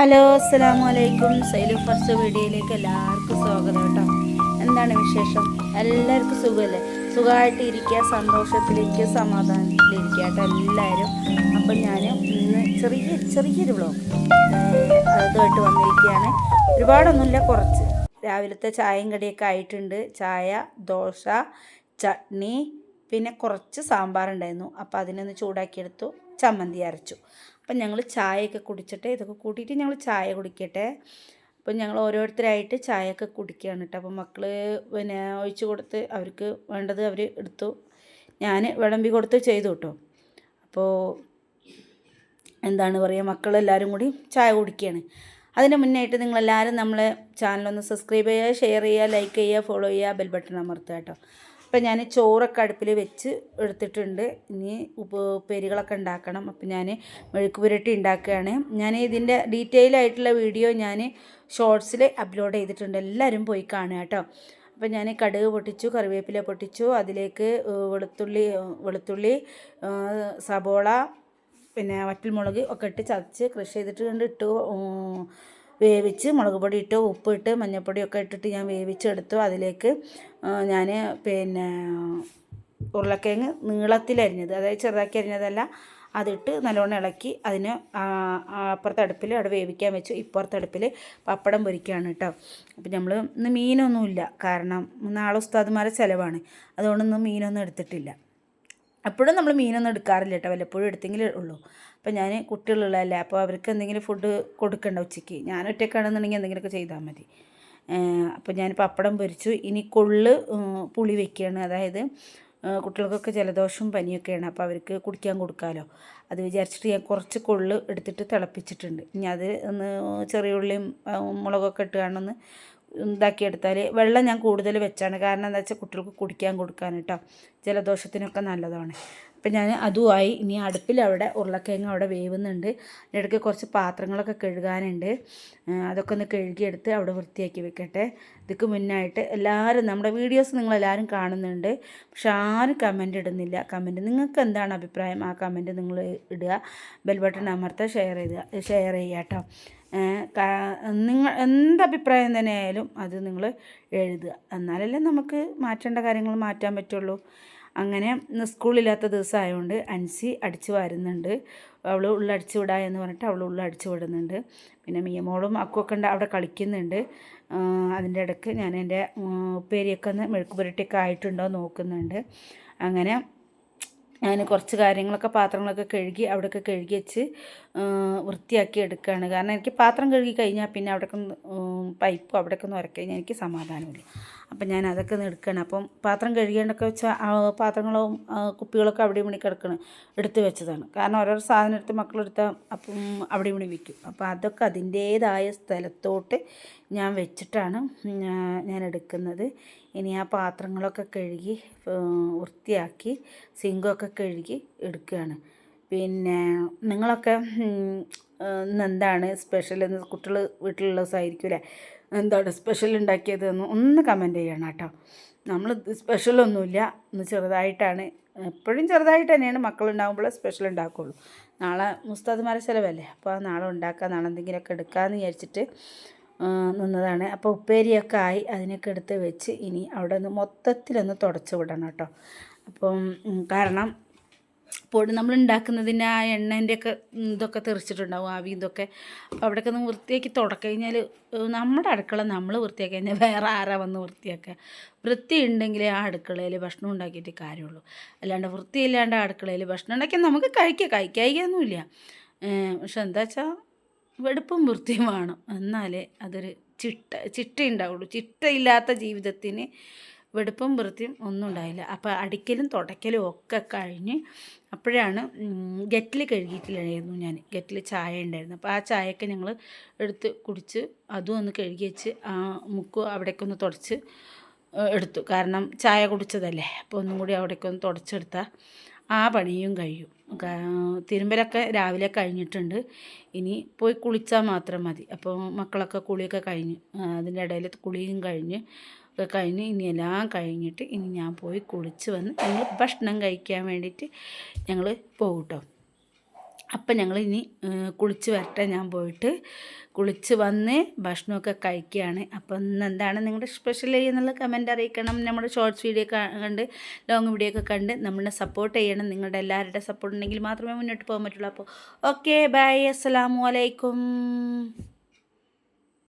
Hello അസ്സലാമു അലൈക്കും സൈലു first വീഡിയോയിലേക്ക് എല്ലാവർക്കും സ്വാഗതം കേട്ടോ. എന്താണ് വിശേഷം? എല്ലാവർക്കും സുഖമല്ലേ സുഖമായിട്ട് ഇരിക്കുക സന്തോഷത്തിലിരിക്കുക സമാധാനത്തിലിരിക്കുക കേട്ടോ എല്ലാവരും. അപ്പം ഞാൻ ഇന്ന് ചെറിയ ചെറിയൊരു വ്ളോഗ് അതുമായിട്ട് വന്നിരിക്കുകയാണ്. ഒരുപാടൊന്നുമില്ല കുറച്ച്. രാവിലത്തെ ചായയും കടിയൊക്കെ ആയിട്ടുണ്ട്. ചായ ദോശ ചട്നി പിന്നെ കുറച്ച് സാമ്പാറുണ്ടായിരുന്നു. അപ്പോൾ അതിനൊന്ന് ചൂടാക്കിയെടുത്തു ചമ്മന്തി അരച്ചു. അപ്പം ഞങ്ങൾ ചായയൊക്കെ കുടിച്ചിട്ട് ഇതൊക്കെ കൂട്ടിയിട്ട് ഞങ്ങൾ ചായ കുടിക്കട്ടെ. അപ്പം ഞങ്ങൾ ഓരോരുത്തരായിട്ട് ചായയൊക്കെ കുടിക്കുകയാണ് കേട്ടോ. അപ്പം മക്കൾ പിന്നെ ഒഴിച്ചു കൊടുത്ത് അവർക്ക് വേണ്ടത് അവർ എടുത്തു. ഞാൻ വിളമ്പി കൊടുത്ത് ചെയ്തു കേട്ടോ. അപ്പോൾ എന്താണ് പറയുക മക്കളെല്ലാവരും കൂടി ചായ കുടിക്കുകയാണ്. അതിന് മുന്നായിട്ട് നിങ്ങളെല്ലാവരും നമ്മളെ ചാനലൊന്ന് സബ്സ്ക്രൈബ് ചെയ്യുക ഷെയർ ചെയ്യുക ലൈക്ക് ചെയ്യുക ഫോളോ ചെയ്യുക ബെൽ ബട്ടൺ അമർത്തുക കേട്ടോ. അപ്പം ഞാൻ ചോറൊക്കെ അടുപ്പിൽ വെച്ച് എടുത്തിട്ടുണ്ട്. ഇനി ഉപ ഉപ്പേരികളൊക്കെ ഉണ്ടാക്കണം. അപ്പം ഞാൻ മെഴുക്ക് പുരട്ടി ഉണ്ടാക്കുകയാണ്. ഞാൻ ഇതിന്റെ ഡീറ്റെയിൽ ആയിട്ടുള്ള വീഡിയോ ഞാൻ ഷോർട്സിൽ അപ്ലോഡ് ചെയ്തിട്ടുണ്ട്. എല്ലാവരും പോയി കാണുക കേട്ടോ. അപ്പം ഞാൻ കടുക് പൊട്ടിച്ചു കറിവേപ്പില പൊട്ടിച്ചു. അതിലേക്ക് വെളുത്തുള്ളി വെളുത്തുള്ളി സബോള പിന്നെ വറ്റൽമുളക് ഒക്കെ ഇട്ട് ചതച്ച് കൃഷി ചെയ്തിട്ട് കണ്ട് ഇട്ടു വേവിച്ച് മുളക് പൊടി ഇട്ട് ഉപ്പിട്ട് മഞ്ഞൾപ്പൊടിയൊക്കെ ഇട്ടിട്ട് ഞാൻ വേവിച്ചെടുത്തു. അതിലേക്ക് ഞാൻ പിന്നെ ഉരുളക്കിഴങ്ങ് നീളത്തിലരിഞ്ഞത് അതായത് ചെറുതാക്കി അരിഞ്ഞതല്ല അതിട്ട് നല്ലോണം ഇളക്കി അതിന് അപ്പുറത്തടുപ്പിൽ അവിടെ വേവിക്കാൻ വെച്ചു. ഇപ്പുറത്തെ അടുപ്പിൽ പപ്പടം പൊരിക്കുകയാണ് കേട്ടോ. അപ്പം നമ്മൾ ഇന്ന് മീനൊന്നുമില്ല. കാരണം നാളെ ഉസ്താദുമാരെ ചിലവാണ്. അതുകൊണ്ടൊന്നും മീനൊന്നും എടുത്തിട്ടില്ല. എപ്പോഴും നമ്മൾ മീനൊന്നും എടുക്കാറില്ല കേട്ടോ വല്ലപ്പോഴും എടുത്തെങ്കിലേ ഉള്ളൂ. അപ്പോൾ ഞാൻ കുട്ടികളുള്ളതല്ലേ അപ്പോൾ അവർക്ക് എന്തെങ്കിലും ഫുഡ് കൊടുക്കണ്ട ഉച്ചയ്ക്ക്? ഞാൻ ഒറ്റയ്ക്കാണെന്നുണ്ടെങ്കിൽ എന്തെങ്കിലുമൊക്കെ ചെയ്താൽ മതി. അപ്പോൾ ഞാൻ പപ്പടം പൊരിച്ചു. ഇനി കൊള്ള് പുളി വെക്കുകയാണ്. അതായത് കുട്ടികൾക്കൊക്കെ ജലദോഷവും പനിയൊക്കെയാണ്. അപ്പോൾ അവർക്ക് കുടിക്കാൻ കൊടുക്കാമല്ലോ അത് വിചാരിച്ചിട്ട് ഞാൻ കുറച്ച് കൊള്ള് എടുത്തിട്ട് തിളപ്പിച്ചിട്ടുണ്ട്. ഇനി അത് ഒന്ന് ചെറിയ ഉള്ളിയും മുളകൊക്കെ ഇട്ട് കാണുന്ന ഇതാക്കിയെടുത്താൽ വെള്ളം ഞാൻ കൂടുതൽ വെച്ചാണ്. കാരണം എന്താ വെച്ചാൽ കുട്ടികൾക്ക് കുടിക്കാൻ കൊടുക്കാൻ കേട്ടോ ജലദോഷത്തിനൊക്കെ നല്ലതാണ്. അപ്പം ഞാൻ അതുമായി ഇനി അടുപ്പിൽ അവിടെ ഉരുളക്കിഴങ്ങ് അവിടെ വേവുന്നുണ്ട്. ഇടയ്ക്ക് കുറച്ച് പാത്രങ്ങളൊക്കെ കഴുകാനുണ്ട്. അതൊക്കെ ഒന്ന് കഴുകിയെടുത്ത് അവിടെ വൃത്തിയാക്കി വെക്കട്ടെ. ഇതിക്ക് മുന്നായിട്ട് എല്ലാവരും നമ്മുടെ വീഡിയോസ് നിങ്ങളെല്ലാവരും കാണുന്നുണ്ട്. പക്ഷെ ആരും കമന്റ് ഇടുന്നില്ല. കമന്റ് നിങ്ങൾക്ക് എന്താണ് അഭിപ്രായം? ആ കമന്റ് നിങ്ങൾ ഇടുക. ബെൽ ബട്ടൺ അമർത്തുക ഷെയർ ചെയ്യുക ഷെയർ ചെയ്യുക കേട്ടോ. നിങ്ങൾ എന്ത് അഭിപ്രായം തന്നെ ആയാലും അത് നിങ്ങൾ എഴുതുക. എന്നാലല്ലേ നമുക്ക് മാറ്റേണ്ട കാര്യങ്ങൾ മാറ്റാൻ പറ്റുള്ളൂ. അങ്ങനെ സ്കൂളില്ലാത്ത ദിവസമായതുകൊണ്ട് അൻസി അടിച്ചു വരുന്നുണ്ട്. അവൾ ഉള്ളടിച്ചു വിടാ എന്ന് പറഞ്ഞിട്ട് അവൾ ഉള്ളടിച്ചു വിടുന്നുണ്ട്. പിന്നെ മിയമോളും അക്കുമൊക്കെ ഉണ്ട് അവിടെ കളിക്കുന്നുണ്ട്. അതിന്റെ ഇടയ്ക്ക് ഞാൻ എന്റെ ഉപ്പേരിയൊക്കെ ഒന്ന് മെഴുക്ക് പുരട്ടിയൊക്കെ ആയിട്ടുണ്ടോ നോക്കുന്നുണ്ട്. അങ്ങനെ ഞാൻ കുറച്ച് കാര്യങ്ങളൊക്കെ പാത്രങ്ങളൊക്കെ കഴുകി അവിടെയൊക്കെ കഴുകി വെച്ച് വൃത്തിയാക്കി എടുക്കുകയാണ്. കാരണം എനിക്ക് പാത്രം കഴുകി കഴിഞ്ഞാൽ പിന്നെ അവിടെ പൈപ്പ് അവിടെ അവിടെയൊക്കെ ഒന്ന് ഉരക്കി കഴിഞ്ഞാൽ എനിക്ക് സമാധാനമില്ല. അപ്പം ഞാൻ അതൊക്കെ ഒന്ന് എടുക്കുകയാണ്. അപ്പം പാത്രം കഴുകേണ്ടൊക്കെ വെച്ചാൽ പാത്രങ്ങളും കുപ്പികളൊക്കെ അവിടെ ഇവിടെ കിടക്കണം എടുത്ത് വെച്ചതാണ്. കാരണം ഓരോരോ സാധനം എടുത്ത് മക്കളെടുത്ത അപ്പം അവിടെ ഇവിടെ വിൽക്കും. അപ്പോൾ അതൊക്കെ അതിന്റേതായ സ്ഥലത്തോട്ട് ഞാൻ വെച്ചിട്ടാണ് ഞാൻ എടുക്കുന്നത്. ഇനി ആ പാത്രങ്ങളൊക്കെ കഴുകി വൃത്തിയാക്കി സിങ്കൊക്കെ കഴുകി എടുക്കുകയാണ്. പിന്നെ നിങ്ങളൊക്കെ ഉം, ആ, ഇന്ന് എന്താണ് സ്പെഷ്യൽ എന്ന് കുട്ടികൾ വീട്ടിലുള്ള ദിവസമായിരിക്കും അല്ലേ എന്താണ് സ്പെഷ്യൽ ഉണ്ടാക്കിയത് എന്ന് ഒന്ന് കമന്റ് ചെയ്യണം കേട്ടോ. നമ്മൾ സ്പെഷ്യലൊന്നുമില്ല ഇന്ന് ചെറുതായിട്ടാണ്. എപ്പോഴും ചെറുതായിട്ട് തന്നെയാണ് മക്കളുണ്ടാകുമ്പോൾ സ്പെഷ്യൽ ഉണ്ടാക്കുകയുള്ളൂ നാളെ മുസ്താദ്മാരെ ചിലവല്ലേ? അപ്പോൾ നാളെ ഉണ്ടാക്കാം. നാളെ എന്തെങ്കിലുമൊക്കെ എടുക്കാമെന്ന് വിചാരിച്ചിട്ട് നിന്നതാണ്. അപ്പോൾ ഉപ്പേരിയൊക്കെ ആയി. അതിനൊക്കെ എടുത്ത് വെച്ച് ഇനി അവിടെ നിന്ന് മൊത്തത്തിലൊന്ന് തുടച്ച് വിടണം കേട്ടോ. അപ്പം കാരണം പൊടി നമ്മൾ ഉണ്ടാക്കുന്നതിന്റെ ആ എണ്ണേന്റെയൊക്കെ ഇതൊക്കെ തെറിച്ചിട്ടുണ്ടാവും ആവി ഇതൊക്കെ. അപ്പോൾ അവിടെയൊക്കെ ഒന്ന് വൃത്തിയാക്കി തുടക്കഴിഞ്ഞാൽ നമ്മുടെ അടുക്കള നമ്മൾ വൃത്തിയാക്കി കഴിഞ്ഞാൽ വേറെ ആരാ വന്ന് വൃത്തിയാക്കുക? വൃത്തി ഉണ്ടെങ്കിലേ ആ അടുക്കളയിൽ ഭക്ഷണം ഉണ്ടാക്കിയിട്ട് കാര്യമുള്ളൂ. അല്ലാണ്ട് വൃത്തിയില്ലാണ്ട് ആ അടുക്കളയിൽ ഭക്ഷണം ഉണ്ടാക്കിയാൽ നമുക്ക് കഴിക്കാം കഴിക്കായികയൊന്നുമില്ല. പക്ഷെ എന്താ വെച്ചാൽ വെടുപ്പും വൃത്തിയും വേണം. എന്നാലേ അതൊരു ചിട്ട ചിട്ടയുണ്ടാവുള്ളൂ. ചിട്ടയില്ലാത്ത ജീവിതത്തിന് വെടുപ്പും വൃത്തിയും ഒന്നും ഉണ്ടായില്ല. അപ്പോൾ അടിക്കലും തുടയ്ക്കലും ഒക്കെ കഴിഞ്ഞ് അപ്പോഴാണ് ഗെറ്റിൽ കഴുകിയിട്ടില്ലായിരുന്നു ഞാൻ. ഗെറ്റിൽ ചായ ഉണ്ടായിരുന്നു. അപ്പോൾ ആ ചായയൊക്കെ ഞങ്ങൾ എടുത്ത് കുടിച്ച് അതും ഒന്ന് കഴുകി വെച്ച് ആ മുക്ക് അവിടേക്ക് ഒന്ന് തുടച്ച് എടുത്തു. കാരണം ചായ കുടിച്ചതല്ലേ. അപ്പോൾ ഒന്നും കൂടി അവിടേക്ക് ഒന്ന് തുടച്ചെടുത്താൽ ആ പണിയും കഴിയും. തിരുമ്പലൊക്കെ രാവിലെ കഴിഞ്ഞിട്ടുണ്ട്. ഇനി പോയി കുളിച്ചാൽ മാത്രം മതി. അപ്പോൾ മക്കളൊക്കെ കുളിയൊക്കെ കഴിഞ്ഞ് അതിന്റെ ഇടയിൽ കുളിയും കഴിഞ്ഞ് ഒക്കെ കഴിഞ്ഞ് ഇനി എല്ലാം കഴിഞ്ഞിട്ട് ഇനി ഞാൻ പോയി കുളിച്ച് വന്ന് ഞങ്ങൾ ഭക്ഷണം കഴിക്കാൻ വേണ്ടിയിട്ട് ഞങ്ങൾ പോകും കേട്ടോ അപ്പം ഞങ്ങൾ ഇനി കുളിച്ച് വരട്ടെ ഞാൻ പോയിട്ട്. കുളിച്ച് വന്ന് ഭക്ഷണമൊക്കെ കഴിക്കുകയാണ്. അപ്പം ഇന്ന് എന്താണ് നിങ്ങളുടെ സ്പെഷ്യൽ എന്നുള്ള കമന്റ് അറിയിക്കണം. നമ്മുടെ ഷോർട്സ് വീഡിയോ കണ്ട് ലോങ് വീഡിയോ ഒക്കെ കണ്ട് നമ്മളെ സപ്പോർട്ട് ചെയ്യണം. നിങ്ങളുടെ എല്ലാവരുടെ സപ്പോർട്ട് ഉണ്ടെങ്കിൽ മാത്രമേ മുന്നോട്ട് പോകാൻ പറ്റുള്ളൂ. അപ്പോൾ ഓക്കെ ബൈ അസ്സാം അലൈക്കും.